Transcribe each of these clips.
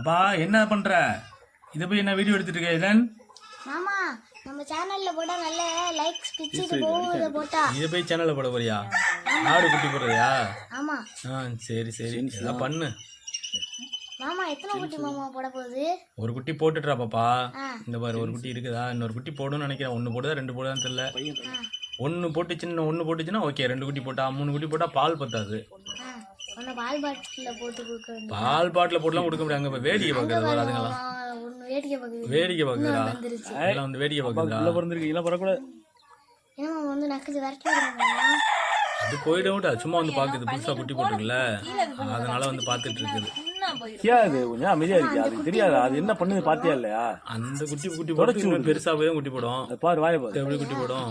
அப்பா என்ன பண்ற? இதை போய் என்ன வீடியோ எடுத்துட்டு இருக்க இதன்? மாமா நம்ம சேனல்ல போட்டா நல்ல லைக்ஸ் பிச்சுட்டு போகும் இதை போட்டா. இதை போய் சேனல்ல போட போறியா? ஆடு குட்டி போடுறியா? ஆமா. ஆ சரி சரி. எல்லாம் பண்ணு. மாமா எத்தனை குட்டி மாமா போட போகுது? ஒரு குட்டி போட்டுட்டுறா பாப்பா. இந்த பாரு ஒரு குட்டி இருக்குதா? இன்னொரு குட்டி போடுன்னு நினைக்கிறேன். ஒன்று போடுதா ரெண்டு போடுதான்னு தெரியல. ஒன்று போட்டுச்சுன்னு ஒன்று போட்டுச்சுன்னா ஓகே ரெண்டு குட்டி போட்டா மூணு குட்டி போட்டா பால் பத்தாது. பால் பாட்டில போட்டு கொடுக்க வேண்டிய பால் பாட்டில் போட்டுலாம் கொடுக்க முடியாது. அங்கே வேடிக்கை அதுங்களாம் ஒன்னு வேடிக்கை பார்க்குது வேடிக்கை பார்க்குறா வந்துருச்சு அதெல்லாம் வந்து வேடிக்கை பார்க்குறா பிறந்திருக்கு இல்லை வந்து நக்குது விரட்டி விடுறாங்க அது போயிட விட்டா சும்மா வந்து பாக்குது புதுசா குட்டி போட்டுருக்குல்ல. அதனால வந்து பாத்துட்டு இருக்குது. ஏன் கொஞ்சம் அமைதியா இருக்கு. அது தெரியாது. அது என்ன பண்ணுது பாத்தியா இல்லையா? அந்த குட்டி குட்டி போட்டு பெருசா போய் குட்டி போடும். அது பாரு வாய பாரு. எப்படி குட்டி போடும்.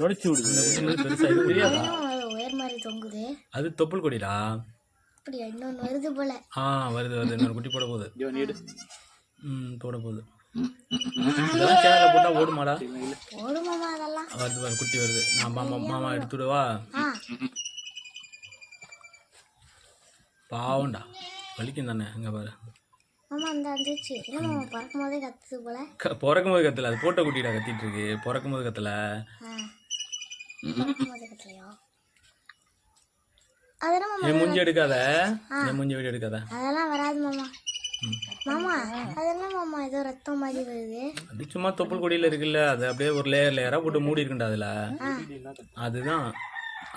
தொடச்சி விடுது இந்த குட்டி பெருசா இது தெரியாதா அது உயர் மாதிரி தொங்குது. அது தொப்புள் கொடிடா? அப்படியா? இன்னொன்னு வருது போல. ஆ வருது வருது. இன்னொரு குட்டி போட போகுது. ம் போட போகுது. இதெல்லாம் சேனல்ல போட்டா ஓடுமாடா? அதெல்லாம். வருது பாரு குட்டி வருது. நான் மாமா மாமா எடுத்துடுவா பாவம்டா. வலிக்கும் தானே இங்க பாரு. மாமா அந்த வந்துச்சு என்ன மாமா பறக்கும் போதே பிறக்கும் கத்தல. அது போட்ட குட்டிடா கத்திட்டு இருக்கு. பிறக்கும் போது கத்தல ஆ பறக்கும் போதே கத்தலையா அதெல்லாம் மாமா என் மூஞ்சி எடுக்காத. என் மூஞ்சி வீடியோ எடுக்காத. அதெல்லாம் வராது மாமா. மாமா அதெல்லாம் மாமா ஏதோ ரத்தம் மாதிரி வருது. அது சும்மா தொப்புள் கொடியில இருக்குல்ல அது அப்படியே ஒரு லேயர் லேயரா போட்டு மூடி இருக்குண்டா அதுல. அதுதான்.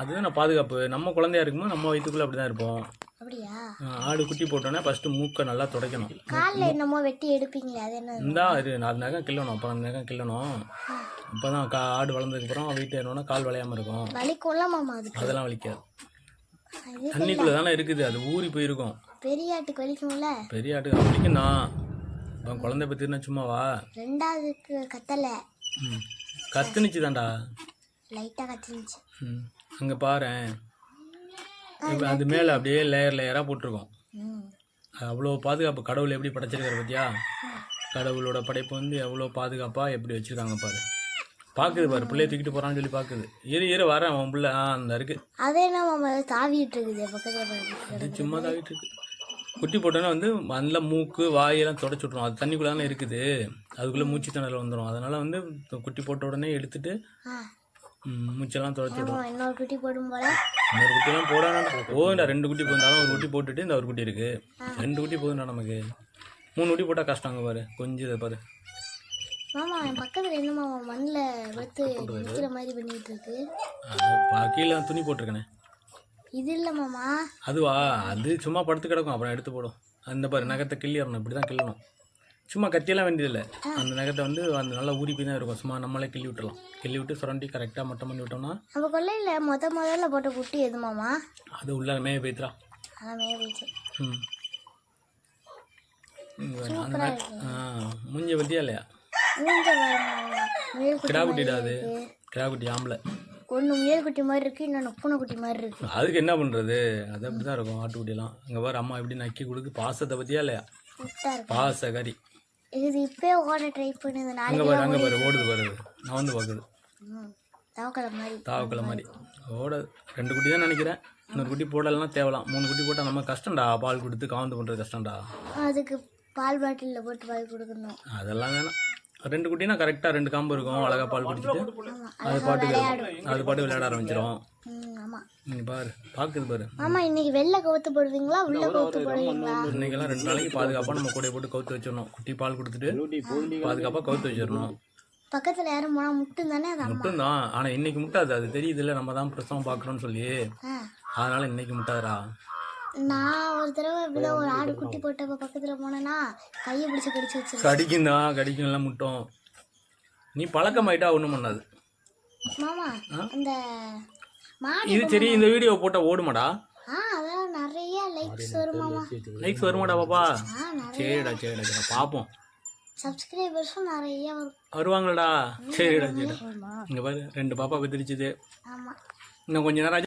அதுதான் நான் பாதுகாப்பு. நம்ம குழந்தையா இருக்கும்போது நம்ம வயிற்றுக்குள்ள அப்படிதான் இருப்போம். அப்படியா? ஆடு குட்டி போட்டோன்னே ஃபர்ஸ்ட் மூக்கை நல்லா துடைக்கணும். காலில் என்னமோ வெட்டி எடுப்பீங்களே அது என்ன இந்தா இது நாலு நகம் கிள்ளணும் அந்த நகம் கிள்ளணும். அப்பதான் கா ஆடு வளர்ந்ததுக்கு அப்புறம் வெயிட் ஏறணும்னா கால் வளையாம இருக்கும். வலிக்கும்ல மாமா அதுக்கு? அதெல்லாம் வலிக்காது. தண்ணிக்குள்ள தானே இருக்குது? அது ஊறி போயிருக்கும். பெரிய ஆட்டுக்கு வலிக்கும்ல பெரிய ஆட்டுக்கு வலிக்கும் தான் இப்போ குழந்தை பத்தினா சும்மாவா ரெண்டாவதுக்கு கத்தலை. கத்துனுச்சு தான்டா. லைட்டாக கத்திருந்துச்சு ம். அங்கே இப்போ அது மேலே அப்படியே லேயர் லேயராக போட்டிருக்கோம். அவ்வளோ பாதுகாப்பு. கடவுள் எப்படி படைச்சிருக்காரு பார்த்தியா கடவுளோட படைப்பு வந்து எவ்வளோ பாதுகாப்பாக எப்படி வச்சுருக்காங்க பாரு. பார்க்குது பாரு பிள்ளைய தூக்கிட்டு போகிறான்னு சொல்லி பார்க்குது இரு இரு வரேன் அவன் பிள்ளை ஆ அந்த இருக்கு. அது என்ன மாமா ஏதோ தாவிட்டு இருக்குது பக்கத்தில் சும்மா தாவிட்டு இருக்கு. குட்டி போட்டோன்னே வந்து நல்ல மூக்கு வாயெல்லாம் தொடச்சி விட்ரும் அது தண்ணிக்குள்ளே தானே இருக்குது. அதுக்குள்ளே மூச்சு திணறல் வந்துடும் அதனால் வந்து குட்டி போட்ட உடனே எடுத்துட்டு மூச்செல்லாம் தொடச்சி விடும் ஆமா, இன்னொரு குட்டி போடும் போல. இன்னொரு குட்டிலாம் போடாண்டா போதுண்டா ரெண்டு குட்டி போயிருந்தாலும் ஒரு குட்டி போட்டுட்டு இந்த ஒரு குட்டி இருக்கு. ரெண்டு குட்டி போதுண்டா நமக்கு. மூணு குட்டி போட்டால் கஷ்டங்க பாரு. கொஞ்சம் இதை பாரு. மாமா என் பக்கத்தில் என்ன மாமா மண்ணில் வெத்து நிற்கிற மாதிரி பண்ணிட்டு இருக்கு. கீழே துணி போட்டிருக்கேனே. இது இல்லை மாமா. அதுவா? அது சும்மா படுத்து கிடக்கும். அப்புறம் எடுத்து போடும். அந்த பாரு நகத்தை கிள்ளிடணும் இப்படி தான் கிள்ளணும். சும்மா கத்தியெல்லாம் வேண்டியதில்லை. அந்த நகத்தை வந்து அந்த நல்லா ஊறி போய் தான் இருக்கும். சும்மா நம்மளே கிள்ளி விட்டுறலாம். கிள்ளி விட்டு சுரண்டி கரெக்டாக மட்டம் பண்ணி விட்டோம்னா நம்ம கொல்லையில் முத முதல்ல போட்ட குட்டி எது மாமா? அது உள்ள மேய போய்த்துறா அதான் மேய போயிடுச்சு. ம். மூஞ்ச பற்றியா இல்லையா? மூஞ்ச பாரு மாமா முயல் குட்டி கிடா குட்டிடா அது கிடா குட்டி ஆம்பளை. ஒன்று முயல் குட்டி மாதிரி இருக்கு இன்னொன்று பூனை குட்டி மாதிரி இருக்கு. அதுக்கு என்ன பண்ணுறது அது அப்படி தான் இருக்கும் ஆட்டுக்குட்டியெல்லாம். இங்கே பாரு அம்மா எப்படி நக்கி கொடுக்கு பாசத்தை பற்றியா இல்லையா? முட்டா இருக்கு. பாச கறி இது இப்பயே ஓட ட்ரை பண்ணுது. அங்கே பாரு அங்கே பாரு ஓடுது பாரு. நான் வந்து பார்க்குது தவக்கலை மாதிரி. தாவக்கலை மாதிரி. ஓட. ரெண்டு குட்டி தான் நினைக்கிறேன். இன்னொரு குட்டி போடலைன்னா தேவலாம். மூணு குட்டி போட்டால் நம்ம கஷ்டம்டா. பால் கொடுத்து காவந்து பண்ணுறது கஷ்டம்டா. அதுக்கு பால் பாட்டிலில் போட்டு பால் கொடுக்கணும். அதெல்லாம் வேணாம். ரெண்டு குட்டினா கரெக்டாக ரெண்டு காம்பு இருக்கும். அழகாக பால் குடிச்சிட்டு. அது பாட்டுக்கு அது பாட்டு விளையாட ஆரம்பிச்சிடும் நீ பாரு பார்க்குது பாரு. மாமா இன்னைக்கு வெள்ளை கவுத்து போடுவீங்களா உள்ள கவுத்து போடுவீங்களா இன்னைக்கெல்லாம் ரெண்டு நாளைக்கு பாதுகாப்பாக நம்ம கூட போட்டு கவுத்து வச்சிடணும். குட்டி பால் கொடுத்துட்டு பாதுகாப்பாக கவுத்து வச்சிடணும். பக்கத்தில் யாரும் போனால் முட்டும் தானே அது முட்டும் தான் ஆனால் இன்னைக்கு முட்டாது. அது தெரியுதுல்ல நம்ம தான் பிரசவம் பார்க்குறோன்னு சொல்லி. அதனால இன்னைக்கு முட்டாதுடா. நான் ஒரு தடவை இப்படி ஒரு ஆடு குட்டி போட்டப்ப பக்கத்தில் போனேன்னா கையை பிடிச்சி கடிச்சு வச்சிருக்கேன் கடிக்கும் தான் கடிக்கும் எல்லாம் முட்டும். நீ பழக்கமாயிட்டா ஒன்றும் பண்ணாது. மாமா அந்த மாடு இது சரி இந்த வீடியோ போட்டால் ஓடுமாடா? ஆ அதான் நிறைய லைக்ஸ் வரும் மாமா. லைக்ஸ் வருமாடா பாப்பா. சரிடா சரிடா சரிடா பார்ப்போம் சப்ஸ்கிரைபர்ஸும் நிறைய வரும். வருவாங்களாடா? சரிடா சரிடா. இங்கே பாரு ரெண்டு பாப்பா பெத்திரிச்சுது ஆமாம் இன்னும் கொஞ்ச நேரம்